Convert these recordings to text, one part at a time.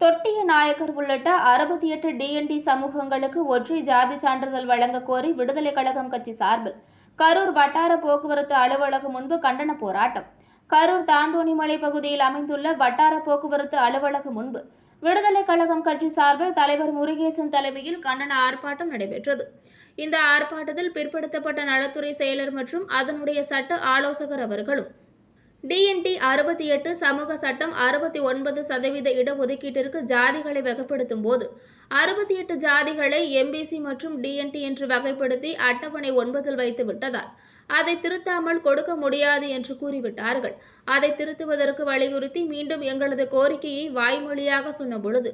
தொட்டிய நாயக்கர் உள்ளிட்ட அறுபத்தி எட்டு டிஎன்டி சமூகங்களுக்கு ஒற்றை ஜாதி சான்றிதழ் வழங்க கோரி விடுதலை கழகம் கட்சி சார்பில் கரூர் வட்டார போக்குவரத்து அலுவலகம் முன்பு கண்டன போராட்டம். கரூர் தாந்தோணிமலை பகுதியில் அமைந்துள்ள வட்டார போக்குவரத்து அலுவலகம் முன்பு விடுதலை கழகம் கட்சி சார்பில் தலைவர் முருகேசன் தலைமையில் கண்டன ஆர்ப்பாட்டம் நடைபெற்றது. இந்த ஆர்ப்பாட்டத்தில் பிற்படுத்தப்பட்ட நலத்துறை செயலர் மற்றும் அதனுடைய சட்ட ஆலோசகர் அவர்களும் டிஎன்டி அறுபத்தி எட்டு சமூக சட்டம் அறுபத்தி ஒன்பது சதவீத இடஒதுக்கீட்டிற்கு ஜாதிகளை வகைப்படுத்தும் போது அறுபத்தி எட்டு ஜாதிகளை எம்பிசி மற்றும் டிஎன்டி என்று வகைப்படுத்தி அட்டவணை ஒன்பதில் வைத்து விட்டதால் அதை திருத்தாமல் கொடுக்க முடியாது என்று கூறிவிட்டார்கள். அதை திருத்துவதற்கு வலியுறுத்தி மீண்டும் எங்களது கோரிக்கையை வாய்மொழியாக சொன்ன பொழுது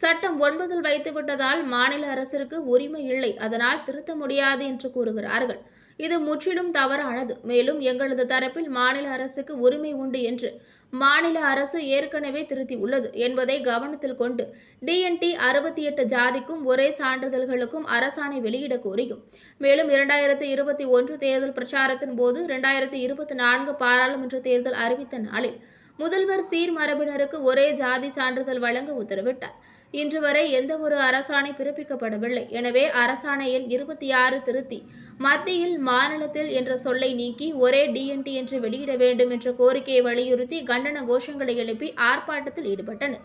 சட்டம் ஒன்பதில் வைத்துவிட்டதால் மாநில அரசிற்கு உரிமை இல்லை. அதனால் திருத்த முடியாது என்று கூறுகிறார்கள். இது முற்றிலும் தவறானது. மேலும் எங்களது தரப்பில் மாநில அரசுக்கு உரிமை உண்டு என்று மாநில அரசு ஏற்கனவே திருத்தி உள்ளது என்பதை கவனத்தில் கொண்டு டிஎன்டி அறுபத்தி எட்டு ஜாதிக்கும் ஒரே சான்றிதழ்களுக்கும் அரசாணை வெளியிட கோரியும். மேலும் இரண்டாயிரத்தி இருபத்தி ஒன்று தேர்தல் பிரச்சாரத்தின் போது இரண்டாயிரத்தி இருபத்தி நான்கு பாராளுமன்ற தேர்தல் அறிவித்த நாளில் முதல்வர் சீர் மரபினருக்கு ஒரே ஜாதி சான்றிதழ் வழங்க உத்தரவிட்டார். இன்று வரை எந்த ஒரு அரசாணை பிறப்பிக்கப்படவில்லை. எனவே அரசாணை எண் இருபத்தி ஆறு திருத்தி மத்தியில் மாநிலத்தில் என்ற சொல்லை நீக்கி ஒரே டிஎன்டி என்று வெளியிட வேண்டும் என்ற கோரிக்கையை வலியுறுத்தி கண்டன கோஷங்களை எழுப்பி ஆர்ப்பாட்டத்தில் ஈடுபட்டனர்.